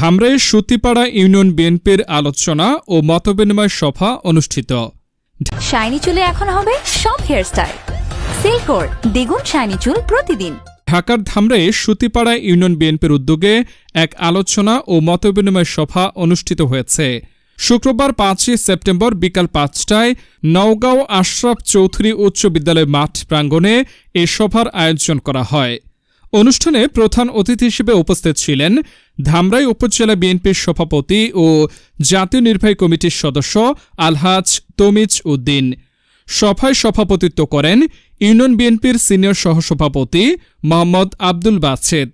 Dhamrai Sutipara union বিএনপির আলোচনা ও মতবিনিময় সভা অনুষ্ঠিত। শাইনি চুলে এখন হবে সব হেয়ারস্টাইল সিল্কোর দ্বিগুণ শাইনি চুল প্রতিদিন। ঢাকার ধামরাই সুতিপাড়া ইউনিয়ন বিএনপির উদ্যোগে এক আলোচনা ও মতবিনিময় সভা অনুষ্ঠিত হয়েছে। শুক্রবার পাঁচই সেপ্টেম্বর বিকাল পাঁচটায় নওগাঁও আশরাফ চৌধুরী উচ্চ বিদ্যালয় মাঠ প্রাঙ্গণে এ সভার আয়োজন করা হয়। অনুষ্ঠানে প্রধান অতিথি হিসেবে উপস্থিত ছিলেন ধামরাই উপজেলা বিএনপির সভাপতি ও জাতীয় নির্বাহী কমিটির সদস্য আলহাজ তমিজ উদ্দিন। সভায় সভাপতিত্ব করেন ইউনিয়ন বিএনপির সিনিয়র সহসভাপতি মোহাম্মদ আব্দুল বাছেদ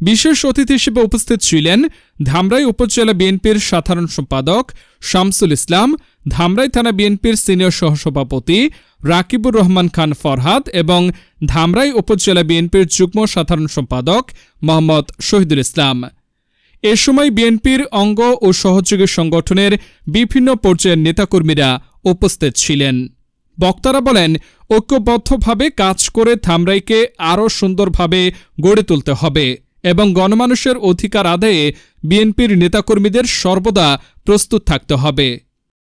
বিশেষ অতিথি হিসেবে উপস্থিত ছিলেন ধামরাই উপজেলা বিএনপির সাধারণ সম্পাদক শামসুল ইসলাম, ধামরাই থানা বিএনপির সিনিয়র সহসভাপতি রাকিবুর রহমান খান ফরহাদ এবং ধামরাই উপজেলা বিএনপির যুগ্ম সাধারণ সম্পাদক মোহাম্মদ শহীদুল ইসলাম। এ সময় বিএনপির অঙ্গ ও সহযোগী সংগঠনের বিভিন্ন পর্যায়ের নেতাকর্মীরা উপস্থিত ছিলেন। বক্তারা বলেন, ঐক্যবদ্ধভাবে কাজ করে ধামরাইকে আরও সুন্দরভাবে গড়ে তুলতে হবে। এবং গণমানুষের অধিকার আদায়ে বিএনপির নেতাকর্মীদের সর্বদা প্রস্তুত থাকতে হবে।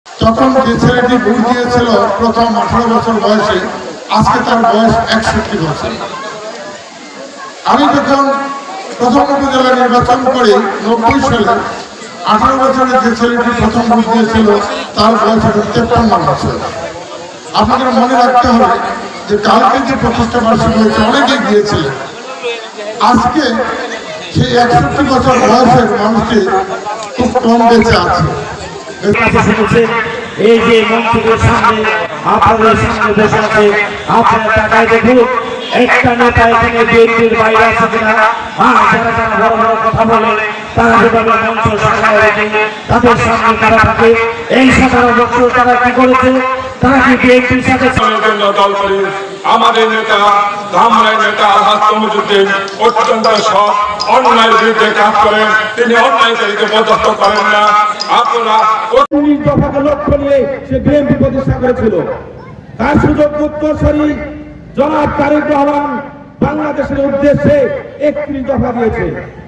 তখন যে ছেলেটি দিয়েছিল প্রথম আঠারো বছর বয়সে, আজকে তার বয়স একষট্টি বছর। আমি যখন প্রথম উপজেলা নির্বাচন নব্বই সালে আঠারো বছরের যে ছেলেটি প্রথম দিয়েছিল, তার বয়স এখন তেপ্পান্ন বছর। আপনাদের মনে রাখতে হবে যে কালকে যে প্রতিষ্ঠা বার্ষিক হয়েছে অনেকেই দিয়েছিলেন আজকে সেই একষট্টি বছর বয়সের মানুষটি খুব কম বেঁচে আছে। এই যে মন্ত্রীদের সামনে আপনাদের সামনে বসে আছে আপনার টাকায় দেখুন একটা নেতা এখানে বিএনপির বাইরে আছে কিনা? আর যারা যারা বড় বড় কথা বলে তারা যেভাবে মঞ্চ সাজায় রেখে তাদের সামনে তারা থাকে। এই সাধারণ বছর তারা কি করেছে? তারা কি বিএনপির সাথে দল করি আমাদের নেতা ধামরাই নেতা আলহাজ তমজুদ্দিন অত্যন্ত সৎ অন্যায়ের বিরুদ্ধে কাজ করেন। তিনি অন্যায়কারীকে পদস্থ করেন না। আপনারা উনিশ দফাকে লক্ষ্য নিয়ে সে বিএনপি প্রতিষ্ঠা করেছিল। তার সুযোগ উত্তরসরী জনাব তারেক রহমান বাংলাদেশের উদ্দেশ্যে একত্রিশ দফা দিয়েছে।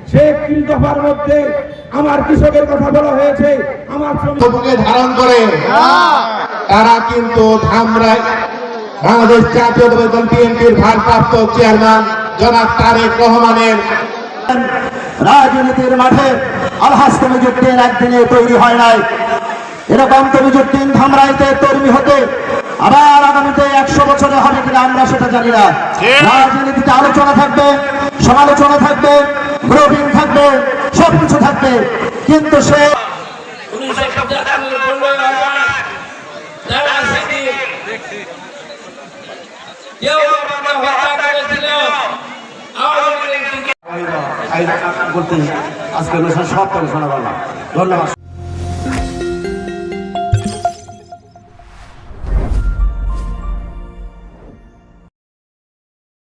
সে একত্রিশ দফার মধ্যে আমার কৃষকের কথা বলা হয়েছে আমার শ্রমিক বুকে ধারণ করে। তারা কিন্তু ধামরাই বাংলাদেশ জাতীয় দল বিএনপির ভারপ্রাপ্ত চেয়ারম্যান জনাব তারেক রহমানের। রাজনীতির মাঠে আলহাস তমিজুদ্দিন একদিনে তৈরি হয় নাই। এরকম তমিজুদ্দিন ধামরাইতে তৈরি হতে আবার আগামীতে একশো বছরে হবে কিনা আমরা সেটা জানি না। রাজনীতিতে আলোচনা থাকবে সমালোচনা থাকবে গ্রোভিং থাকবে সবকিছু থাকবে। কিন্তু সে আজকে অনুষ্ঠান সব করে শোনা ধন্যবাদ।